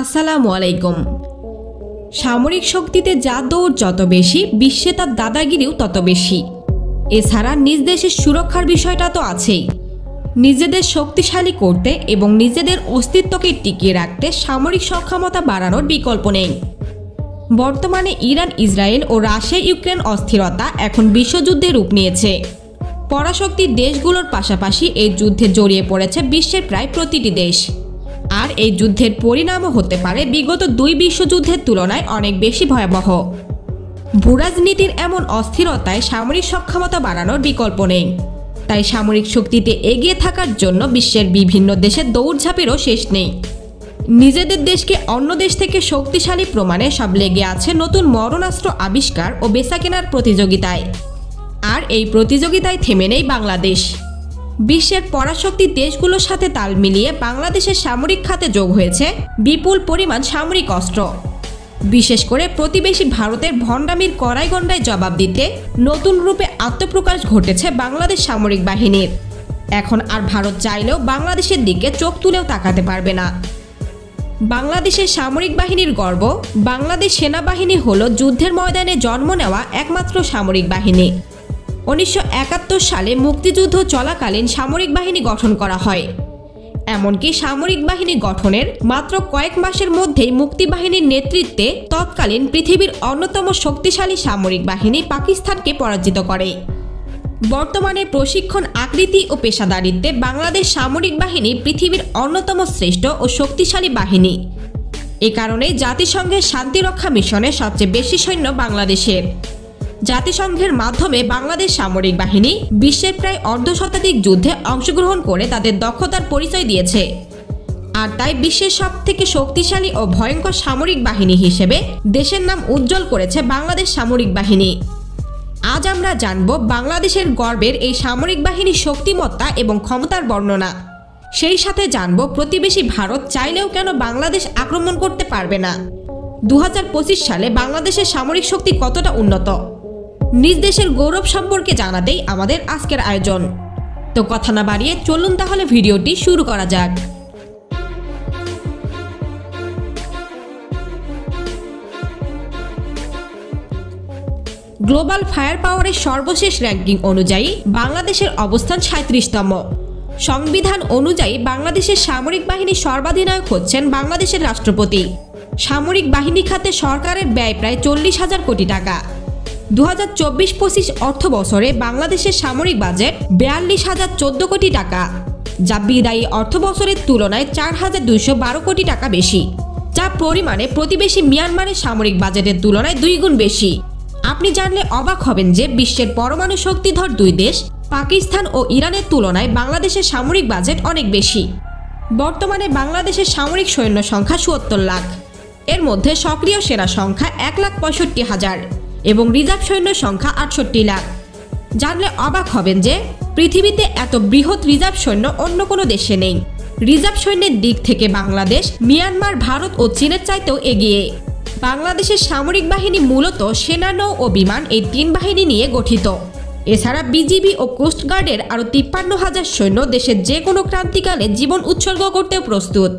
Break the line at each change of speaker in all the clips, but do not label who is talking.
আসসালামু আলাইকুম। সামরিক শক্তিতে যা দৌড় যত বেশি, বিশ্বে তার দাদাগিরিও তত বেশি। এছাড়া নিজ দেশের সুরক্ষার বিষয়টা তো আছেই। নিজেদের শক্তিশালী করতে এবং নিজেদের অস্তিত্বকে টিকিয়ে রাখতে সামরিক সক্ষমতা বাড়ানোর বিকল্প নেই। বর্তমানে ইরান, ইসরায়েল ও রাশিয়া ইউক্রেন অস্থিরতা এখন বিশ্বযুদ্ধে রূপ নিয়েছে। পরাশক্তির দেশগুলোর পাশাপাশি এই যুদ্ধে জড়িয়ে পড়েছে বিশ্বের প্রায় প্রতিটি দেশ। আর এই যুদ্ধের পরিণামও হতে পারে বিগত দুই বিশ্বযুদ্ধের তুলনায় অনেক বেশি ভয়াবহ। ভূরাজনীতির এমন অস্থিরতায় সামরিক সক্ষমতা বাড়ানোর বিকল্প নেই। তাই সামরিক শক্তিতে এগিয়ে থাকার জন্য বিশ্বের বিভিন্ন দেশের দৌড়ঝাঁপেরও শেষ নেই। নিজেদের দেশকে অন্য দেশ থেকে শক্তিশালী প্রমাণে সব লেগে আছে নতুন মরণাস্ত্র আবিষ্কার ও বেচাকেনার প্রতিযোগিতায়। আর এই প্রতিযোগিতায় থেমে নেই বাংলাদেশ। বিশ্বের পরাশক্তি দেশগুলোর সাথে তাল মিলিয়ে বাংলাদেশের সামরিক খাতে যোগ হয়েছে বিপুল পরিমাণ সামরিক অস্ত্র। বিশেষ করে প্রতিবেশী ভারতের ভণ্ডামির কড়াইগণ্ডায় জবাব দিতে নতুন রূপে আত্মপ্রকাশ ঘটেছে বাংলাদেশ সামরিক বাহিনীর। এখন আর ভারত চাইলেও বাংলাদেশের দিকে চোখ তুলেও তাকাতে পারবে না। বাংলাদেশের সামরিক বাহিনীর গর্ব, বাংলাদেশ সেনাবাহিনী হল যুদ্ধের ময়দানে জন্ম নেওয়া একমাত্র সামরিক বাহিনী। উনিশশো একাত্তর সালে মুক্তিযুদ্ধ চলাকালীন সামরিক বাহিনী গঠন করা হয়। এমনকি সামরিক বাহিনী গঠনের মাত্র কয়েক মাসের মধ্যেই মুক্তিবাহিনীর নেতৃত্বে তৎকালীন পৃথিবীর অন্যতম শক্তিশালী সামরিক বাহিনী পাকিস্তানকে পরাজিত করে। বর্তমানে প্রশিক্ষণ, আকৃতি ও পেশাদারিত্বে বাংলাদেশ সামরিক বাহিনী পৃথিবীর অন্যতম শ্রেষ্ঠ ও শক্তিশালী বাহিনী। এ কারণে জাতিসংঘের শান্তিরক্ষা মিশনে সবচেয়ে বেশি সৈন্য বাংলাদেশের। জাতিসংঘের মাধ্যমে বাংলাদেশ সামরিক বাহিনী বিশ্বের প্রায় অর্ধশতাধিক যুদ্ধে অংশগ্রহণ করে তাদের দক্ষতার পরিচয় দিয়েছে। আর তাই বিশ্বের সব থেকে শক্তিশালী ও ভয়ঙ্কর সামরিক বাহিনী হিসেবে দেশের নাম উজ্জ্বল করেছে বাংলাদেশ সামরিক বাহিনী। আজ আমরা জানব বাংলাদেশের গর্বের এই সামরিক বাহিনীর শক্তিমত্তা এবং ক্ষমতার বর্ণনা। সেই সাথে জানব প্রতিবেশী ভারত চাইলেও কেন বাংলাদেশ আক্রমণ করতে পারবে না। দু হাজার পঁচিশ সালে বাংলাদেশের সামরিক শক্তি কতটা উন্নত? নিজ দেশের গৌরব সম্পর্কে জানাতেই আমাদের আজকের আয়োজন। তো কথা না বাড়িয়ে চলুন তাহলে ভিডিওটি শুরু করা যাক। গ্লোবাল ফায়ার পাওয়ারের সর্বশেষ র্যাঙ্কিং অনুযায়ী বাংলাদেশের অবস্থান সাঁত্রিশতম। সংবিধান অনুযায়ী বাংলাদেশের সামরিক বাহিনীর সর্বাধিনায়ক হচ্ছেন বাংলাদেশের রাষ্ট্রপতি। সামরিক বাহিনী খাতে সরকারের ব্যয় প্রায় চল্লিশ হাজার কোটি টাকা। দু হাজার চব্বিশ পঁচিশ অর্থ বছরে বাংলাদেশের সামরিক বাজেট বিয়াল্লিশ হাজার চোদ্দ কোটি টাকা, যা বিদায়ী অর্থ বছরের তুলনায় চার হাজার দুইশো বারো কোটি টাকা বেশি যা পরিমাণে প্রতিবেশী মিয়ানমারের সামরিক বাজেটের তুলনায় দুই গুণ বেশি। আপনি জানলে অবাক হবেন যে বিশ্বের পরমাণু শক্তিধর দুই দেশ, পাকিস্তান ও ইরানের তুলনায় বাংলাদেশের সামরিক বাজেট অনেক বেশি। বর্তমানে বাংলাদেশের সামরিক সৈন্য সংখ্যা চুয়াত্তর লাখ। এর মধ্যে সক্রিয় সেনা সংখ্যা এক লাখ পঁয়ষট্টি হাজার। এবং রিজার্ভ সৈন্য সংখ্যা আটষট্টি লাখ। জানলে অবাক হবেন যে, পৃথিবীতে এত বৃহৎ রিজার্ভ সৈন্য অন্য কোনো দেশে নেই। রিজার্ভ সৈন্যের দিক থেকে বাংলাদেশ, মিয়ানমার, ভারত ও চীনের চাইতেও এগিয়ে। বাংলাদেশের সামরিক বাহিনী মূলত সেনানৌ ও বিমান এই তিন বাহিনী নিয়ে গঠিত। এছাড়া বিজিবি ও কোস্টগার্ডের আরও তিপ্পান্ন হাজার সৈন্য দেশের যে কোনো ক্রান্তিকালে জীবন উৎসর্গ করতেও প্রস্তুত।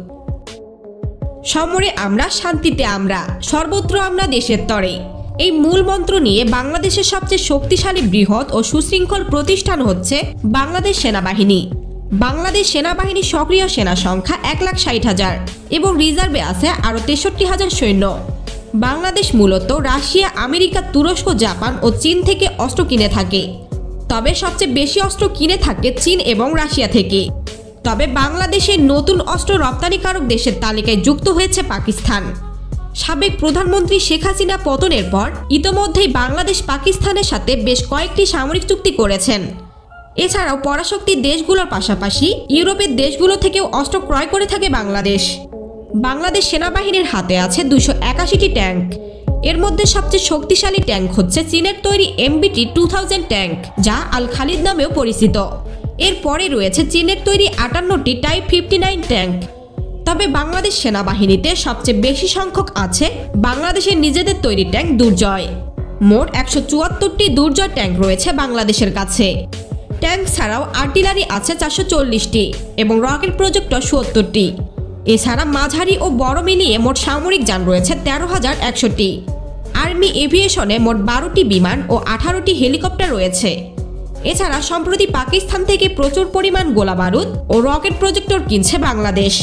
সমরে আমরা, শান্তিতে আমরা, সর্বত্র আমরা দেশের তরে। এই মূল মন্ত্র নিয়ে বাংলাদেশের সবচেয়ে শক্তিশালী বৃহৎ ও সুশৃঙ্খল প্রতিষ্ঠান হচ্ছে বাংলাদেশ সেনাবাহিনী। বাংলাদেশ সেনাবাহিনীর সক্রিয় সেনা সংখ্যা এক লাখ ষাট হাজার এবং রিজার্ভে আছে আরও তেষট্টি হাজার সৈন্য। বাংলাদেশ মূলত রাশিয়া, আমেরিকা, তুরস্ক, জাপান ও চীন থেকে অস্ত্র কিনে থাকে। তবে সবচেয়ে বেশি অস্ত্র কিনে থাকে চীন এবং রাশিয়া থেকে। তবে বাংলাদেশের নতুন অস্ত্র রপ্তানিকারক দেশের তালিকায় যুক্ত হয়েছে পাকিস্তান। সাবেক প্রধানমন্ত্রী শেখ হাসিনা পতনের পর ইতোমধ্যেই বাংলাদেশ পাকিস্তানের সাথে বেশ কয়েকটি সামরিক চুক্তি করেছেন। এছাড়াও পরাশক্তি দেশগুলোর পাশাপাশি ইউরোপের দেশগুলো থেকেও অস্ত্র ক্রয় করে থাকে বাংলাদেশ। বাংলাদেশ সেনাবাহিনীর হাতে আছে দুশো একাশিটি ট্যাঙ্ক। এর মধ্যে সবচেয়ে শক্তিশালী ট্যাঙ্ক হচ্ছে চীনের তৈরি এমবিটি টু থাউজেন্ড ট্যাঙ্ক, যা আল খালিদ নামেও পরিচিত। এরপরে রয়েছে চীনের তৈরি আটান্নটি টাইপ ফিফটি নাইন ট্যাঙ্ক। তবে বাংলাদেশ সেনাবাহিনীতে সবচেয়ে বেশি সংখ্যক আছে বাংলাদেশের নিজেদের তৈরি ট্যাঙ্ক দুর্জয়। মোট একশো চুয়াত্তরটি দুর্জয় ট্যাঙ্ক রয়েছে বাংলাদেশের কাছে। ট্যাঙ্ক ছাড়াও আর্টিলারি আছে চারশো চল্লিশটি এবং রকেট প্রজেক্টর সত্তরটি। এছাড়া মাঝারি ও বড় মিলিয়ে মোট সামরিক যান রয়েছে তেরো হাজার একশোটি। আর্মি এভিয়েশনে মোট বারোটি বিমান ও আঠারোটি হেলিকপ্টার রয়েছে। এছাড়া সম্প্রতি পাকিস্তান থেকে প্রচুর পরিমাণ গোলা বারুদ ও রকেট প্রজেক্টর কিনছে বাংলাদেশ।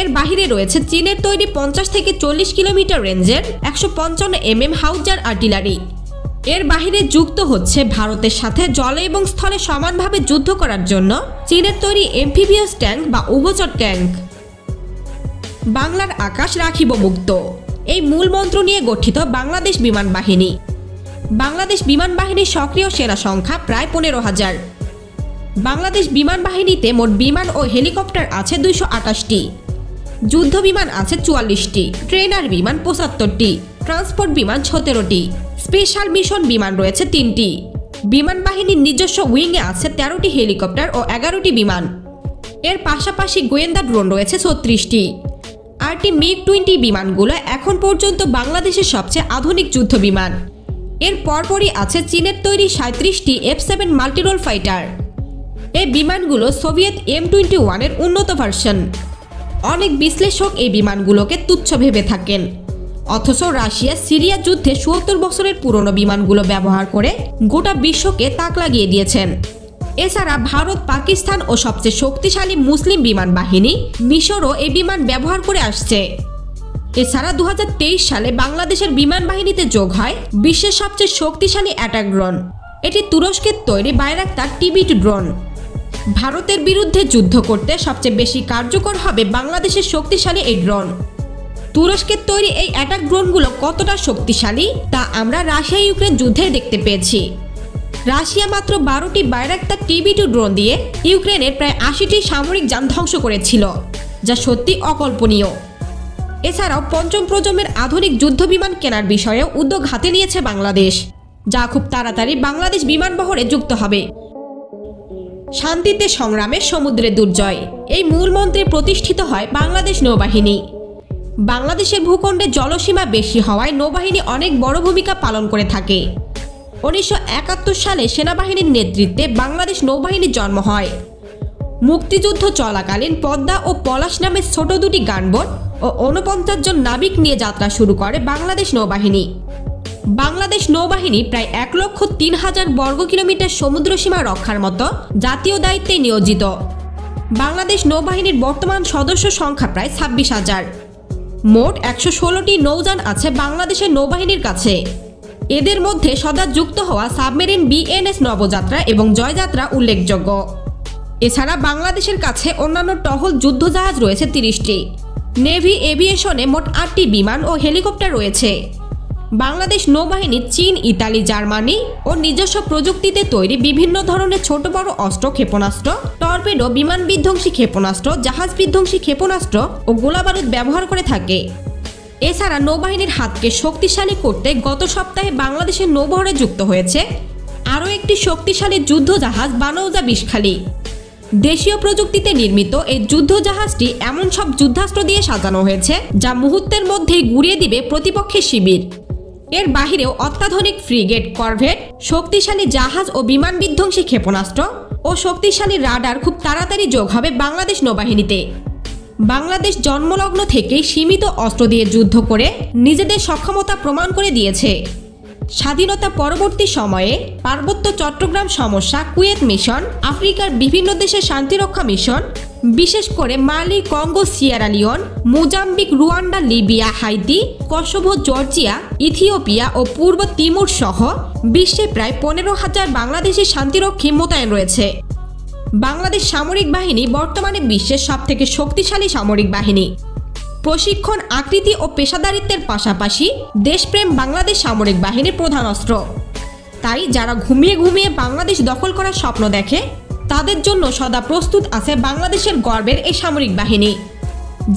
এর বাহিরে রয়েছে চীনের তৈরি পঞ্চাশ থেকে চল্লিশ কিলোমিটার রেঞ্জের একশো পঞ্চান্ন এম এম হাউজার আর্টিলারি। এর বাহিরে যুক্ত হচ্ছে ভারতের সাথে জলে এবং স্থলে সমানভাবে যুদ্ধ করার জন্য চীনের তৈরি এমফিবিয়াস ট্যাঙ্ক বা উভচর ট্যাঙ্ক। বাংলার আকাশ রাখিব মুক্ত। এই মূল মন্ত্র নিয়ে গঠিত বাংলাদেশ বিমান বাহিনী। বাংলাদেশ বিমান বাহিনীর সক্রিয় সেনা সংখ্যা প্রায় পনেরো হাজার। বাংলাদেশ বিমান বাহিনীতে মোট বিমান ও হেলিকপ্টার আছে দুইশো আটাশটি যুদ্ধ বিমান আছে চুয়াল্লিশটি ট্রেনার বিমান পঁচাত্তরটি, ট্রান্সপোর্ট বিমান সতেরোটি, স্পেশাল মিশন বিমান রয়েছে তিনটি। বিমান বাহিনীর নিজস্ব উইংয়ে আছে তেরোটি হেলিকপ্টার ও এগারোটি বিমান। এর পাশাপাশি গোয়েন্দা ড্রোন রয়েছে ছত্রিশটি। আরটি মিগ টোয়েন্টি বিমানগুলো এখন পর্যন্ত বাংলাদেশের সবচেয়ে আধুনিক যুদ্ধ বিমান এর পরপরই আছে চীনের তৈরি সাঁত্রিশটি এফ সেভেন মাল্টিরোল ফাইটার। এই বিমানগুলো সোভিয়েত এম টোয়েন্টি ওয়ানের উন্নত ভার্সন। অনেক বিশ্লেষক এই বিমানগুলোকে তুচ্ছ ভেবে থাকেন। অথচ রাশিয়া সিরিয়া যুদ্ধে সত্তর বছরের পুরনো বিমানগুলো ব্যবহার করে গোটা বিশ্বকে তাক লাগিয়ে দিয়েছেন। এছাড়া ভারত, পাকিস্তান ও সবচেয়ে শক্তিশালী মুসলিম বিমান বাহিনী মিশরও এই বিমান ব্যবহার করে আসছে। এছাড়া দু হাজার তেইশ সালে বাংলাদেশের বিমান বাহিনীতে যোগ হয় বিশ্বের সবচেয়ে শক্তিশালী অ্যাটাক ড্রোন। এটি তুরস্কের তৈরি বাইরাক্তার টিবিট ড্রোন। ভারতের বিরুদ্ধে যুদ্ধ করতে সবচেয়ে বেশি কার্যকর হবে বাংলাদেশের শক্তিশালী এই ড্রোন। তুরস্কের তৈরি এই অ্যাটাক ড্রোনগুলো কতটা শক্তিশালী তা আমরা রাশিয়া ইউক্রেন যুদ্ধে দেখতে পেয়েছি। রাশিয়া মাত্র বারোটি বাইরাক্তার টিবি টু ড্রোন দিয়ে ইউক্রেনের প্রায় আশিটি সামরিক যান ধ্বংস করেছিল, যা সত্যি অকল্পনীয়। এছাড়াও পঞ্চম প্রজন্মের আধুনিক যুদ্ধ বিমান কেনার বিষয়েও উদ্যোগ হাতে নিয়েছে বাংলাদেশ, যা খুব তাড়াতাড়ি বাংলাদেশ বিমান বহরে যুক্ত হবে। শান্তিতে সংগ্রামে সমুদ্রে দুর্জয়। এই মূল মন্ত্রে প্রতিষ্ঠিত হয় বাংলাদেশ নৌবাহিনী। বাংলাদেশের ভূখণ্ডে জলসীমা বেশি হওয়ায় নৌবাহিনী অনেক বড় ভূমিকা পালন করে থাকে। উনিশশো একাত্তর সালে সেনাবাহিনীর নেতৃত্বে বাংলাদেশ নৌবাহিনীর জন্ম হয়। মুক্তিযুদ্ধ চলাকালীন পদ্মা ও পলাশ নামে ছোট দুটি গানবোট ও ঊনপঞ্চাশ জন নাবিক নিয়ে যাত্রা শুরু করে বাংলাদেশ নৌবাহিনী। বাংলাদেশ নৌবাহিনী প্রায় এক লক্ষ তিন হাজার বর্গ কিলোমিটার সমুদ্র সীমা রক্ষার মতো জাতীয় দায়িত্বে নিয়োজিত। বাংলাদেশ নৌবাহিনীর বর্তমান সদস্য সংখ্যা প্রায় ছাব্বিশ হাজার। মোট একশো ষোলোটি নৌযান আছে বাংলাদেশের নৌবাহিনীর কাছে। এদের মধ্যে সদা যুক্ত হওয়া সাবমেরিন বিএনএস নবযাত্রা এবং জয়যাত্রা উল্লেখযোগ্য। এছাড়া বাংলাদেশের কাছে অন্যান্য টহল যুদ্ধজাহাজ রয়েছে তিরিশটি। নেভি এভিয়েশনে মোট আটটি বিমান ও হেলিকপ্টার রয়েছে। বাংলাদেশ নৌবাহিনী, চীন, ইতালি, জার্মানি ও নিজস্ব প্রযুক্তিতে তৈরি বিভিন্ন ধরনের ছোট বড় অস্ত্র, ক্ষেপণাস্ত্র, টর্পেডো, বিমান বিধ্বংসী ক্ষেপণাস্ত্র, জাহাজ বিধ্বংসী ক্ষেপণাস্ত্র ও গোলাবারুদ ব্যবহার করে থাকে। এছাড়া নৌবাহিনীর হাতকে শক্তিশালী করতে গত সপ্তাহে বাংলাদেশের নৌবহরে যুক্ত হয়েছে আরও একটি শক্তিশালী যুদ্ধজাহাজ বানৌজা বিষখালী দেশীয় প্রযুক্তিতে নির্মিত এই যুদ্ধজাহাজটি এমন সব যুদ্ধাস্ত্র দিয়ে সাজানো হয়েছে যা মুহূর্তের মধ্যেই গুড়িয়ে দিবে প্রতিপক্ষের শিবির। এর বাহিরেও অত্যাধুনিক ফ্রিগেট, করভেট, শক্তিশালী জাহাজ ও বিমান বিধ্বংসী ক্ষেপণাস্ত্র ও শক্তিশালী রাডার খুব তাড়াতাড়ি যোগ হবে বাংলাদেশ নৌবাহিনীতে। বাংলাদেশ জন্মলগ্ন থেকেই সীমিত অস্ত্র দিয়ে যুদ্ধ করে নিজেদের সক্ষমতা প্রমাণ করে দিয়েছে। স্বাধীনতা পরবর্তী সময়ে পার্বত্য চট্টগ্রাম সমস্যা কুয়েত মিশন, আফ্রিকার বিভিন্ন দেশের শান্তিরক্ষা মিশন বিশেষ করে Mali, Congo, Sierra Leone, Mozambique, Rwanda, Libya, Haiti, Kosovo, Georgia, Ethiopia ও পূর্ব তিমুর সহ বিশ্বে প্রায় পনেরো হাজার বাংলাদেশি শান্তিরক্ষী মোতায়েন রয়েছে। বাংলাদেশ সামরিক বাহিনী বর্তমানে বিশ্বের সবথেকে শক্তিশালী সামরিক বাহিনী। প্রশিক্ষণ, আকৃতি ও পেশাদারিত্বের পাশাপাশি দেশপ্রেম বাংলাদেশ সামরিক বাহিনীর প্রধান অস্ত্র। তাই যারা ঘুমিয়ে ঘুমিয়ে বাংলাদেশ দখল করার স্বপ্ন দেখে তাদের জন্য সদা প্রস্তুত আছে বাংলাদেশের গর্বের এই সামরিক বাহিনী।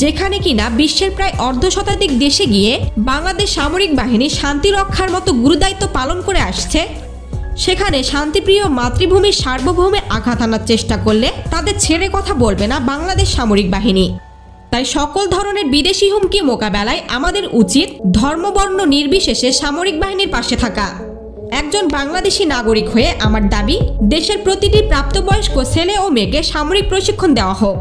যেখানে কিনা বিশ্বের প্রায় অর্ধ শতাধিক দেশে গিয়ে বাংলাদেশ সামরিক বাহিনী শান্তি রক্ষার মতো গুরুদায়িত্ব পালন করে আসছে। সেখানে শান্তিপ্রিয় মাতৃভূমির সার্বভৌমে আঘাত আনার চেষ্টা করলে তাদের ছেড়ে কথা বলবে না বাংলাদেশ সামরিক বাহিনী। তাই সকল ধরনের বিদেশি হুমকি মোকাবেলায় আমাদের উচিত ধর্মবর্ণ নির্বিশেষে সামরিক বাহিনীর পাশে থাকা। একজন বাংলাদেশি নাগরিক হয়ে আমার দাবি, দেশের প্রতিটি প্রাপ্তবয়স্ক ছেলে ও মেয়েকে সামরিক প্রশিক্ষণ দেওয়া হোক।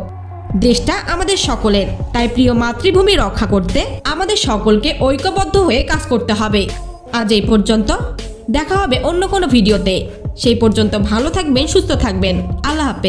দেশটা আমাদের সকলের, তাই প্রিয় মাতৃভূমি রক্ষা করতে আমাদের সকলকে ঐক্যবদ্ধ হয়ে কাজ করতে হবে। আজ এই পর্যন্ত, দেখা হবে অন্য কোনো ভিডিওতে। সেই পর্যন্ত ভালো থাকবেন, সুস্থ থাকবেন। আল্লাহ হাফেজ।